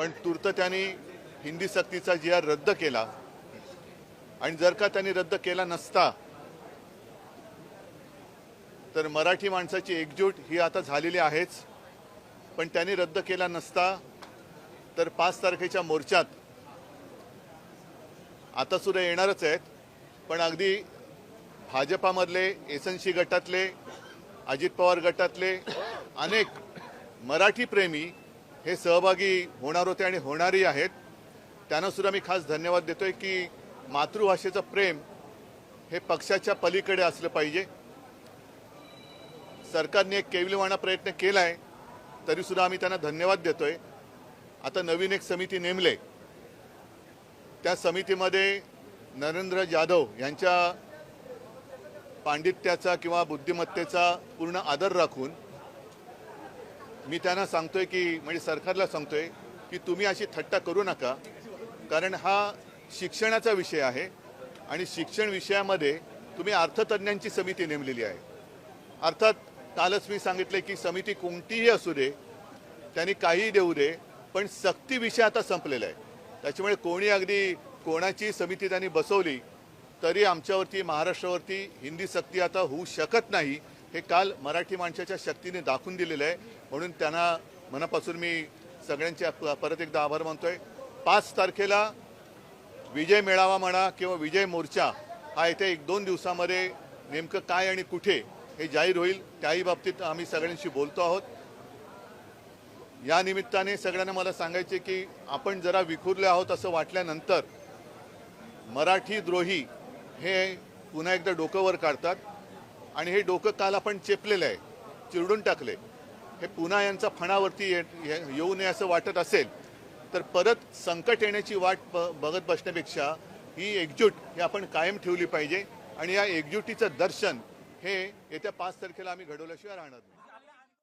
पण तूर्त त्यांनी हिंदी सक्तीचा जी आर रद्द केला. आणि जर का त्यांनी रद्द केला नसता तर मराठी माणसाची एकजूट ही आता झालेली आहेच. पण त्यांनी रद्द केला नसता तर पाच तारखेच्या मोर्चात आता सुद्धा येणारच आहेत. पण अगदी भाजपामधले एस एन सी गटातले अजित पवार गटातले अनेक मराठी प्रेमी हे सहभागी होणार होते आणि होणारही आहेत. त्यांनासुद्धा मी खास धन्यवाद देतोय की मातृभाषेचं प्रेम हे पक्षाच्या पलीकडे असलं पाहिजे. सरकारने एक केविलवाणा प्रयत्न केला आहे तरीसुद्धा आम्ही त्यांना धन्यवाद देतोय. आता नवीन एक समिती नेमले. त्या समितीमध्ये नरेंद्र जाधव यांच्या पांडित्याचा किंवा बुद्धिमत्तेचा पूर्ण आदर राखून मी त्यांना सांगतोय की म्हणजे सरकारला सांगतोय की तुम्ही अशी थट्टा करू नका कारण हा शिक्षणाचा विषय आहे आणि शिक्षण विषयामध्ये तुम्ही अर्थतज्ञांची समिती नेमलेली आहे. अर्थात कालच मी सांगितले की समिती कोणतीही असू दे त्यांनी काहीही देऊ दे पण सक्ती विषय आता संपलेला आहे. त्याच्यामुळे कोणी अगदी कोणाची समिती त्यांनी बसवली तरी आमच्यावरती महाराष्ट्रावरती हिंदी सक्ती आता होऊ शकत नाही हे काल मराठी माणसाच्या शक्तीने दाखवून दिलेलं आहे. म्हणून त्यांना मनापासून मी सगळ्यांचे परत एकदा आभार मानतोय. पाच तारखेला विजय मेळावा म्हणा किंवा विजय मोर्चा हा येत्या एक दोन दिवसामध्ये नेमकं काय आणि कुठे हे जाहीर होईल त्याही बाबतीत आम्ही सगळ्यांशी बोलतो आहोत. या निमित्ताने सगळ्यांना मला सांगायचे की आपण जरा विखुरले आहोत असं वाटल्यानंतर मराठी द्रोही हे पुन्हा एकदा डोकंवर काढतात. आणि हे डोकं काल आपण चेपलेलं आहे चिरडून टाकले हे पुन्हा यांचा फणावरती ये- येऊ नये असं वाटत असेल तर परत संकट येण्याची वाट ब- बघत बसण्यापेक्षा ही एकजूट ही आपण कायम ठेवली पाहिजे. आणि या एकजुटीचं दर्शन हे येत्या पाच तारखेला आम्ही घडवल्याशिवाय राहणार नाही.